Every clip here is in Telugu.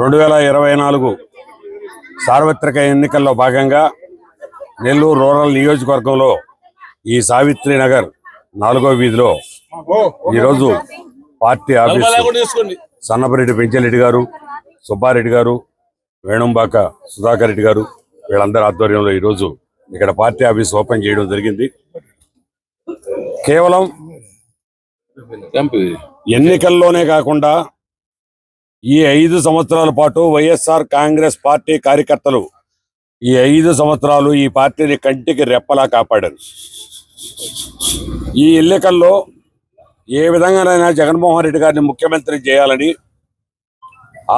రెండు వేల ఇరవై నాలుగు సార్వత్రిక ఎన్నికల్లో భాగంగా నెల్లూరు రూరల్ నియోజకవర్గంలో ఈ సావిత్రి నగర్ నాలుగో వీధిలో ఈరోజు పార్టీ ఆఫీసు సన్నపరెడ్డి పెంచెరెడ్డి గారు సుబ్బారెడ్డి గారు వేణుంబాక సుధాకర్ రెడ్డి గారు వీళ్ళందరి ఆధ్వర్యంలో ఈరోజు ఇక్కడ పార్టీ ఆఫీస్ ఓపెన్ చేయడం జరిగింది. కేవలం ఎన్నికల్లోనే కాకుండా ఈ ఐదు సంవత్సరాల పాటు వైఎస్ఆర్ కాంగ్రెస్ పార్టీ కార్యకర్తలు ఈ ఐదు సంవత్సరాలు ఈ పార్టీని కంటికి రెప్పలా కాపాడారు. ఈ ఎన్నికల్లో ఏ విధంగానైనా జగన్మోహన్ రెడ్డి గారిని ముఖ్యమంత్రి చేయాలని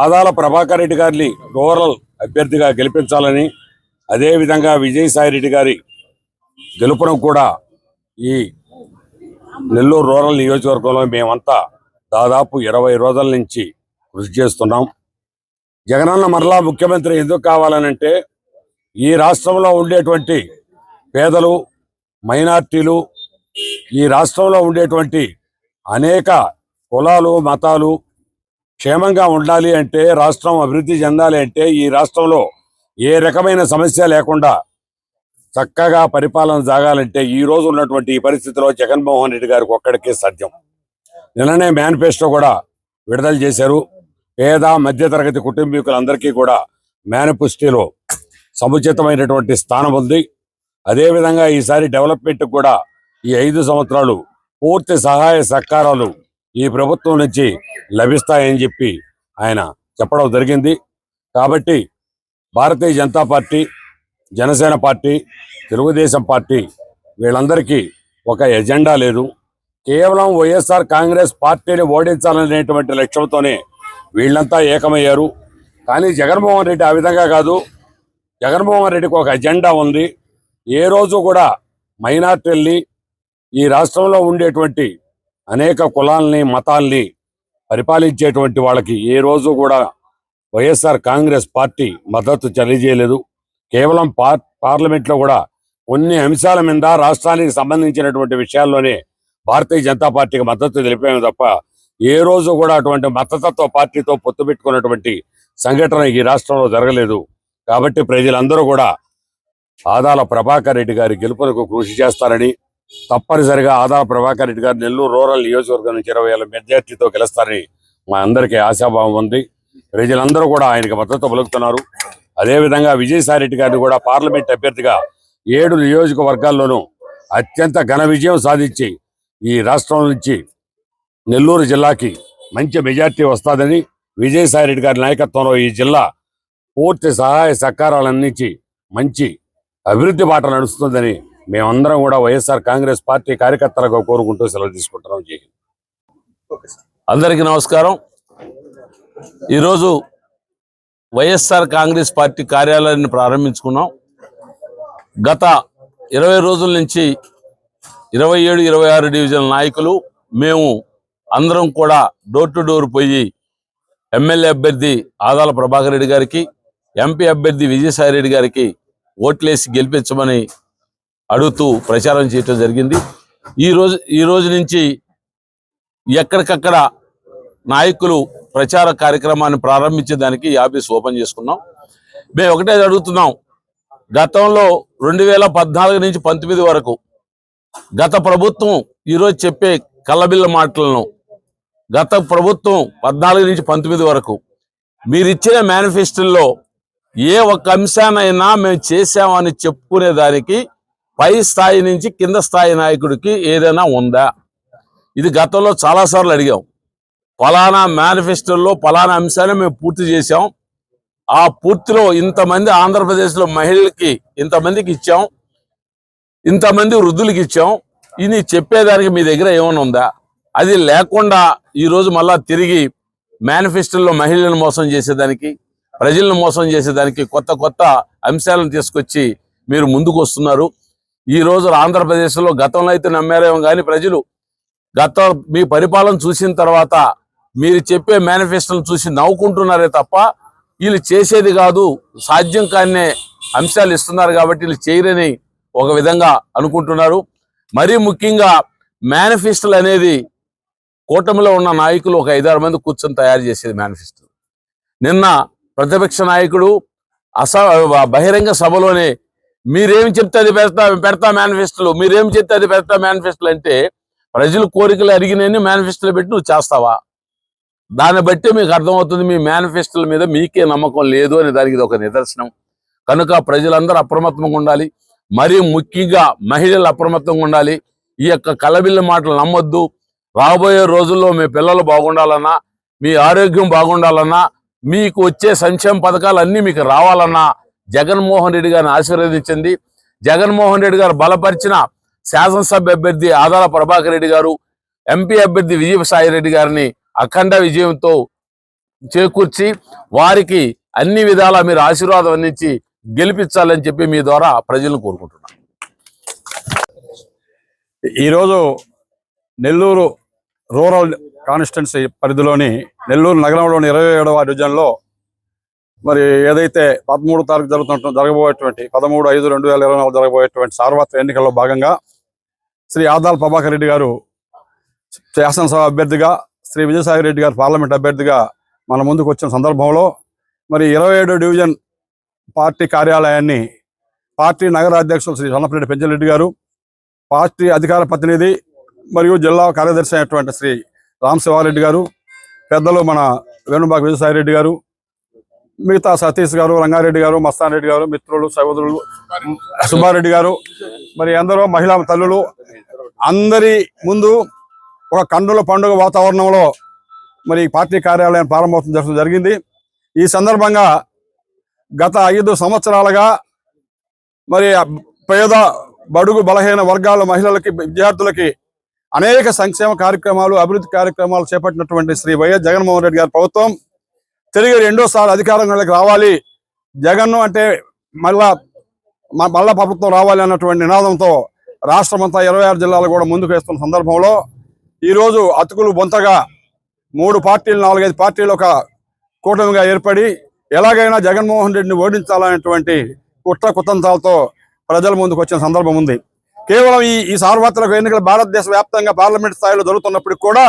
ఆదాల ప్రభాకర్ రెడ్డి గారిని రూరల్ అభ్యర్థిగా గెలిపించాలని అదేవిధంగా విజయసాయి రెడ్డి గారి గెలుపును కూడా ఈ నెల్లూరు రూరల్ నియోజకవర్గంలో మేమంతా దాదాపు ఇరవై రోజుల నుంచి కృషి చేస్తున్నాం. జగనన్న మరలా ముఖ్యమంత్రి ఎందుకు కావాలనంటే ఈ రాష్ట్రంలో ఉండేటువంటి పేదలు మైనార్టీలు ఈ రాష్ట్రంలో ఉండేటువంటి అనేక కులాలు మతాలు క్షేమంగా ఉండాలి అంటే రాష్ట్రం అభివృద్ధి చెందాలి అంటే ఈ రాష్ట్రంలో ఏ రకమైన సమస్య లేకుండా చక్కగా పరిపాలన సాగాలంటే ఈ రోజు ఉన్నటువంటి ఈ పరిస్థితిలో జగన్మోహన్ రెడ్డి గారికి ఒక్కడికే సాధ్యం. నిన్ననే మేనిఫెస్టో కూడా విడుదల చేశారు. పేద మధ్యతరగతి కుటుంబీకులందరికీ కూడా మేనిఫెస్టోలో సముచితమైనటువంటి స్థానం ఉంది. అదేవిధంగా ఈసారి డెవలప్మెంట్ కూడా ఈ ఐదు సంవత్సరాలు పూర్తి సహాయ సహకారాలు ఈ ప్రభుత్వం నుంచి లభిస్తాయని చెప్పి ఆయన చెప్పడం జరిగింది. కాబట్టి Bharatiya Janata party Janasena party Telugu Desam party వీళ్ళందరికీ ఒక ఎజెండా లేదు. కేవలం వైఎస్ఆర్ కాంగ్రెస్ పార్టీని ఓడించాలనేటువంటి లక్ష్యంతోనే వీళ్ళంతా ఏకమయ్యారు. కానీ జగన్మోహన్ రెడ్డి ఆ విధంగా కాదు. జగన్మోహన్ రెడ్డికి ఒక ఎజెండా ఉంది. ఏ రోజు కూడా మైనార్టీల్ని ఈ రాష్ట్రంలో ఉండేటువంటి అనేక కులాల్ని మతాల్ని పరిపాలించేటువంటి వాళ్ళకి ఏ రోజు కూడా వైఎస్ఆర్ కాంగ్రెస్ పార్టీ మద్దతు తెలియజేయలేదు. కేవలం పార్ పార్లమెంట్లో కూడా కొన్ని అంశాల మీద రాష్ట్రానికి సంబంధించినటువంటి విషయాల్లోనే భారతీయ జనతా పార్టీకి మద్దతు తెలిపాము తప్ప ఏ రోజు కూడా అటువంటి మతతత్వ పార్టీతో పొత్తు పెట్టుకున్నటువంటి సంఘటన ఈ రాష్ట్రంలో జరగలేదు. కాబట్టి ప్రజలందరూ కూడా ఆదాల ప్రభాకర్ రెడ్డి గారి గెలుపునకు కృషి చేస్తారని తప్పనిసరిగా ఆదాల ప్రభాకర్ రెడ్డి గారు నెల్లూరు రూరల్ నియోజకవర్గం నుంచి ఇరవై వేల మెజార్టీతో గెలుస్తారని మా అందరికీ ఆశాభావం ఉంది. ప్రజలందరూ కూడా ఆయనకు మద్దతు పలుకుతున్నారు. అదేవిధంగా విజయసాయి రెడ్డి గారిని కూడా పార్లమెంట్ అభ్యర్థిగా ఏడు నియోజకవర్గాల్లోనూ అత్యంత ఘన విజయం సాధించి ఈ రాష్ట్రం నుంచి నెల్లూరు జిల్లాకి మంచి మెజార్టీ వస్తుందని విజయసాయి రెడ్డి గారి నాయకత్వంలో ఈ జిల్లా పూర్తి సహాయ సహకారాలు అందించి మంచి అభివృద్ధి బాట నడుస్తుందని మేమందరం కూడా వైఎస్ఆర్ కాంగ్రెస్ పార్టీ కార్యకర్తలుగా కోరుకుంటూ సెలవు తీసుకుంటున్నాం. జై అందరికీ నమస్కారం. ఈరోజు వైఎస్ఆర్ కాంగ్రెస్ పార్టీ కార్యాలయాన్ని ప్రారంభించుకున్నాం. గత ఇరవై రోజుల నుంచి ఇరవై ఏడు ఇరవై ఆరు డివిజన్ నాయకులు మేము అందరం కూడా డోర్ టు డోర్ పోయి ఎమ్మెల్యే అభ్యర్థి ఆదాల ప్రభాకర్ రెడ్డి గారికి ఎంపీ అభ్యర్థి విజయసాయి రెడ్డి గారికి ఓట్లేసి గెలిపించమని అడుగుతూ ప్రచారం చేయటం జరిగింది. ఈ రోజు ఈ రోజు నుంచి ఎక్కడికక్కడ నాయకులు ప్రచార కార్యక్రమాన్ని ప్రారంభించేదానికి ఈ ఆఫీస్ ఓపెన్ చేసుకున్నాం. మేము ఒకటే అడుగుతున్నాం. గతంలో రెండు వేల పద్నాలుగు నుంచి పంతొమ్మిది వరకు గత ప్రభుత్వం ఈరోజు చెప్పే కళ్ళబిల్ల మాటలను గత ప్రభుత్వం పద్నాలుగు నుంచి పంతొమ్మిది వరకు మీరిచ్చిన మేనిఫెస్టోల్లో ఏ ఒక్క అంశానైనా మేము చేశామని చెప్పుకునే దానికి పై స్థాయి నుంచి కింద స్థాయి నాయకుడికి ఏదైనా ఉందా? ఇది గతంలో చాలాసార్లు అడిగాం. ఫలానా మేనిఫెస్టోల్లో ఫలానా అంశాన్ని మేము పూర్తి చేశాం. ఆ పూర్తిలో ఇంతమంది ఆంధ్రప్రదేశ్లో మహిళలకి ఇంతమందికి ఇచ్చాం. ఇంతమంది వృద్ధులకి ఇచ్చాం. ఇది చెప్పేదానికి మీ దగ్గర ఏమైనా ఉందా? అది లేకుండా ఈరోజు మళ్ళా తిరిగి మేనిఫెస్టోలో మహిళలను మోసం చేసేదానికి ప్రజలను మోసం చేసేదానికి కొత్త కొత్త అంశాలను తీసుకొచ్చి మీరు ముందుకు వస్తున్నారు. ఈ రోజు ఆంధ్రప్రదేశ్లో గతంలో అయితే నమ్మారేమో కానీ ప్రజలు గత మీ పరిపాలన చూసిన తర్వాత మీరు చెప్పే మేనిఫెస్టోను చూసి నవ్వుకుంటున్నారే తప్ప వీళ్ళు చేసేది కాదు సాధ్యం కానే అంశాలు ఇస్తున్నారు కాబట్టి వీళ్ళు చేయరని ఒక విధంగా అనుకుంటున్నారు. మరీ ముఖ్యంగా మేనిఫెస్టోలు అనేది కూటమిలో ఉన్న నాయకులు ఒక ఐదారు మంది కూర్చొని తయారు చేసేది మేనిఫెస్టో నిన్న ప్రతిపక్ష నాయకుడు అస బహిరంగ సభలోనే మీరేం చెప్తే అది పెడతా పెడతా మేనిఫెస్టోలు మీరేం చెప్తే అది పెడతా మేనిఫెస్టోలు అంటే ప్రజలు కోరికలు అడిగినని మేనిఫెస్టోలు పెట్టి నువ్వు చేస్తావా? దాన్ని బట్టి మీకు అర్థమవుతుంది మీ మేనిఫెస్టోల మీద మీకే నమ్మకం లేదు అని దానికి ఇది ఒక నిదర్శనం. కనుక ప్రజలందరూ అప్రమత్తంగా ఉండాలి. మరీ ముఖ్యంగా మహిళలు అప్రమత్తంగా ఉండాలి. ఈ యొక్క కలబిల్ల మాటలు నమ్మొద్దు. రాబోయే రోజుల్లో మీ పిల్లలు బాగుండాలన్నా మీ ఆరోగ్యం బాగుండాలన్నా మీకు వచ్చే సంక్షేమ పథకాలు అన్నీ మీకు రావాలన్నా జగన్మోహన్ రెడ్డి గారిని ఆశీర్వదించింది. జగన్మోహన్ రెడ్డి గారు బలపరిచిన శాసనసభ అభ్యర్థి ఆదాల ప్రభాకర్ రెడ్డి గారు ఎంపీ అభ్యర్థి విజయసాయి రెడ్డి గారిని అఖండ విజయంతో చేకూర్చి వారికి అన్ని విధాలా మీరు ఆశీర్వాదం అందించి గెలిపించాలని చెప్పి మీ ద్వారా ప్రజలను కోరుకుంటున్నాను. ఈరోజు నెల్లూరు రూరల్ కాన్స్టిట్యున్సీ పరిధిలోని నెల్లూరు నగరంలోని ఇరవై ఏడవ డివిజన్లో మరి ఏదైతే పదమూడు తారీఖు జరుగుతున్న జరగబోయేటువంటి పదమూడు ఐదు రెండు వేల ఇరవై నాలుగు జరగబోయేటువంటి సార్వత్రిక ఎన్నికల్లో భాగంగా శ్రీ ఆదాల్ ప్రభాకర్ రెడ్డి గారు శాసనసభ అభ్యర్థిగా శ్రీ విజయసాయి రెడ్డి గారు పార్లమెంట్ అభ్యర్థిగా మన ముందుకు వచ్చిన సందర్భంలో మరి ఇరవై ఏడు డివిజన్ పార్టీ కార్యాలయాన్ని పార్టీ నగర అధ్యక్షులు శ్రీ సన్నపరెడ్డి పెంచలరెడ్డి గారు పార్టీ అధికార ప్రతినిధి మరియు జిల్లా కార్యదర్శి అయినటువంటి శ్రీ రామ్ శివారెడ్డి గారు పెద్దలు మన వేణుబాగ్ విజయసాయి రెడ్డి గారు మిగతా సతీష్ గారు రంగారెడ్డి గారు మస్తాన్ రెడ్డి గారు మిత్రులు సహోదరులు సుబ్బారెడ్డి గారు మరి ఎందరో మహిళా తల్లులు అందరి ముందు ఒక కండుల పండుగ వాతావరణంలో మరి ఈ పార్టీ కార్యాలయం ప్రారంభోత్సవం జరిగింది. ఈ సందర్భంగా గత ఐదు సంవత్సరాలుగా మరి పేద బడుగు బలహీన వర్గాల మహిళలకి విద్యార్థులకి అనేక సంక్షేమ కార్యక్రమాలు అభివృద్ధి కార్యక్రమాలు చేపట్టినటువంటి శ్రీ వైఎస్ జగన్మోహన్ రెడ్డి గారి ప్రభుత్వం తిరిగి రెండోసారి అధికారంలోకి రావాలి. జగన్ అంటే మళ్ళా మళ్ళా ప్రభుత్వం రావాలి అన్నటువంటి నినాదంతో రాష్ట్రమంతా ఇరవై ఆరు జిల్లాలు కూడా ముందుకు వేస్తున్న సందర్భంలో ఈరోజు అతుకులు బొంతగా మూడు పార్టీలు నాలుగైదు పార్టీలు ఒక కూటమిగా ఏర్పడి ఎలాగైనా జగన్మోహన్ రెడ్డిని ఓడించాలనేటువంటి కుట్ర కుతంత్రాలతో ప్రజల ముందుకు వచ్చిన సందర్భం ఉంది. కేవలం ఈ ఈ సార్వత్రిక ఎన్నికలు భారతదేశ వ్యాప్తంగా పార్లమెంట్ స్థాయిలో జరుగుతున్నప్పుడు కూడా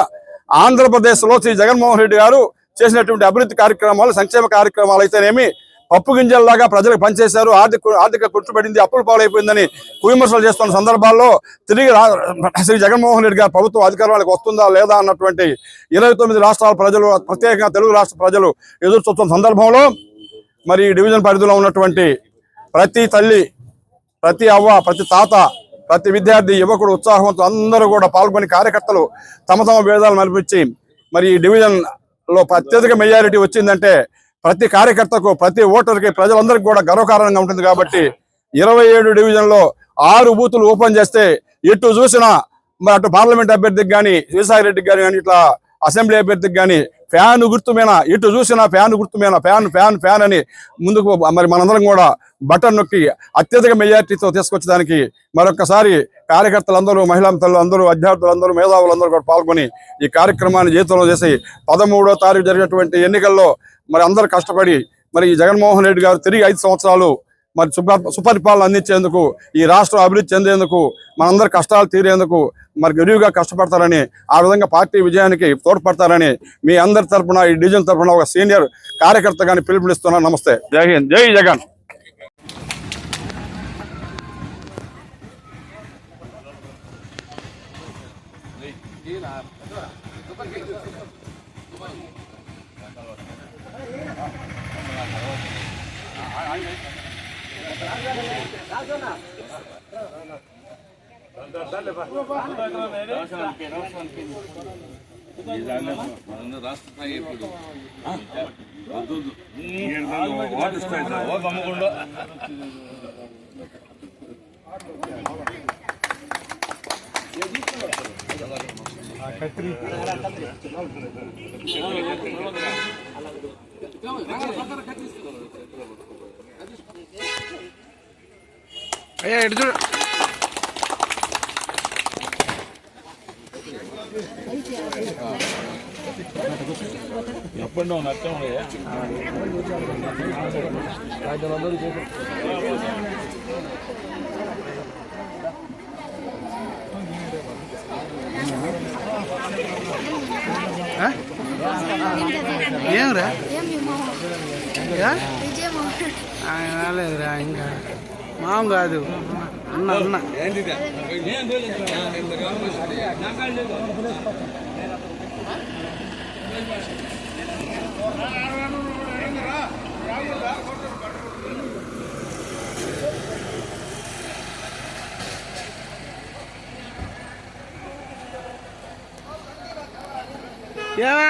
ఆంధ్రప్రదేశ్లో శ్రీ జగన్మోహన్ రెడ్డి గారు చేసినటువంటి అభివృద్ధి కార్యక్రమాలు సంక్షేమ కార్యక్రమాలు అయితేనేమి పప్పు గింజల్లాగా ప్రజలకు పనిచేశారు. ఆర్థిక ఆర్థిక కుట్టుబడింది అప్పుల పాలైపోయిందని విమర్శలు చేస్తున్న సందర్భాల్లో తిరిగి రా- శ్రీ జగన్మోహన్ రెడ్డి గారు ప్రభుత్వం అధికారాలకు వస్తుందా లేదా అన్నటువంటి ఇరవై తొమ్మిది రాష్ట్రాల ప్రజలు ప్రత్యేకంగా తెలుగు రాష్ట్ర ప్రజలు ఎదురు చూస్తున్న సందర్భంలో మరి డివిజన్ పరిధిలో ఉన్నటువంటి ప్రతి తల్లి ప్రతి అవ్వ ప్రతి తాత ప్రతి విద్యార్థి యువకుడు ఉత్సాహంతో అందరూ కూడా పాల్గొని కార్యకర్తలు తమ తమ భేదాలు మరిపించి మరి ఈ డివిజన్లో అత్యధిక మెజారిటీ వచ్చిందంటే ప్రతి కార్యకర్తకు ప్రతి ఓటర్కి ప్రజలందరికీ కూడా గర్వకారణంగా ఉంటుంది కాబట్టి ఇరవై ఏడు డివిజన్లో ఆరు బూతులు ఓపెన్ చేస్తే ఎటు చూసినా మరి అటు పార్లమెంట్ అభ్యర్థికి కానీ విజయసాయి రెడ్డికి కానీ ఇట్లా అసెంబ్లీ అభ్యర్థికి కానీ ఫ్యాన్ గుర్తుమేనా? ఇటు చూసినా ఫ్యాన్ గుర్తుమేనా? ఫ్యాన్ ఫ్యాన్ ఫ్యాన్ అని ముందుకు మరి మనందరం కూడా బటన్ నొక్కి అత్యధిక మెజార్టీతో తీసుకొచ్చడానికి మరొకసారి కార్యకర్తలందరూ మహిళా అందరూ విద్యార్థులందరూ మేధావులందరూ కూడా పాల్గొని ఈ కార్యక్రమాన్ని జీవితంలో చేసి పదమూడో తారీఖు జరిగినటువంటి ఎన్నికల్లో మరి అందరూ కష్టపడి మరి ఈ జగన్మోహన్ రెడ్డి గారు తిరిగి ఐదు సంవత్సరాలు మరి సుప- సుపరిపాలన అందించేందుకు ఈ రాష్ట్రం అభివృద్ధి చెందేందుకు మనందరి కష్టాలు తీరేందుకు మరి గెలువుగా కష్టపడతారని ఆ విధంగా పార్టీ విజయానికి తోడ్పడతారని మీ అందరి తరఫున ఈ డివిజన్ తరఫున ఒక సీనియర్ కార్యకర్తగాని పిలుపునిస్తున్నాను. నమస్తే. జై హింద్. జై జగన్. అయ్యా మీ మామ యా? విజయ మామ ఆయన రాలేదురా ఇంకా మామ కాదు. అన్న అన్న. ఏమా?